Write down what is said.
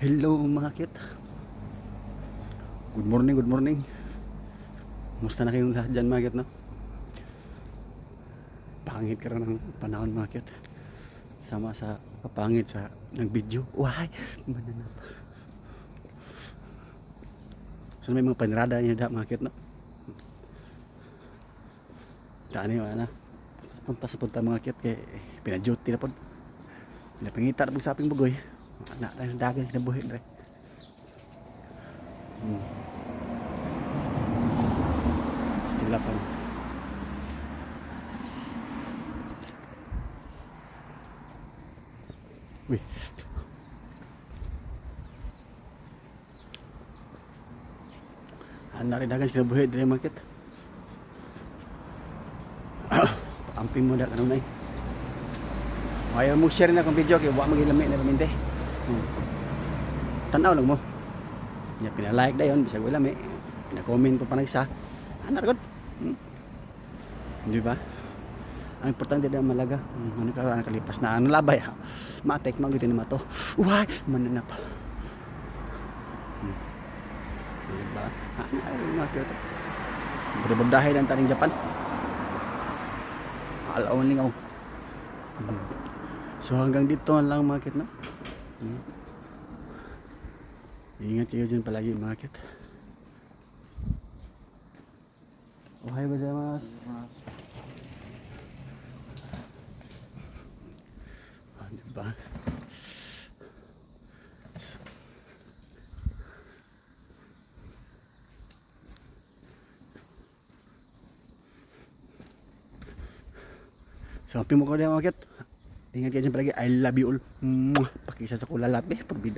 Hello mga kit. Good morning, good morning. Musta na kayong lahat dyan mga kit, no? Pangit ka rin ng panahon mga kit. Sama sa kapangit sa ng video. Why? Mananap. So may mga panrada niya da mga kit, no? Daan yung ano. Punta sa punta mga kit kay pinadyoty na po. Pinapangita na pag saping bugoy. Anak na ng dagan kinabuhi na rin. Hmm. Sila pa. Uy. Anak rin dagan kinabuhi na rin market. Paamping mo na kanunay. Ayaw mo share na akong video kaya wala magilami na raminte. Tanaw lang mo. Nya pina-like dayon bisag wala may pina-comment pa panag isa. Ana gud. Hmm. Di ba? Ang importante daw malaga. Ano ka ano kalipas na ano labay. ha? Matek man gid ni mato. Uy, mananap. Hmm. Di ba? Ha, ay mga kyoto. Beribadahay lang taning Japan. Alaw lingaw. Hmm. So hanggang dito na lang market na. Hmm. Ingat kayo dyan palagi market. Ohayo. Ah, diba? So, So, happy mo ko na market. Ingat kayo dyan palagi. I love you all. Pakisa sa kulalap eh. Parbida.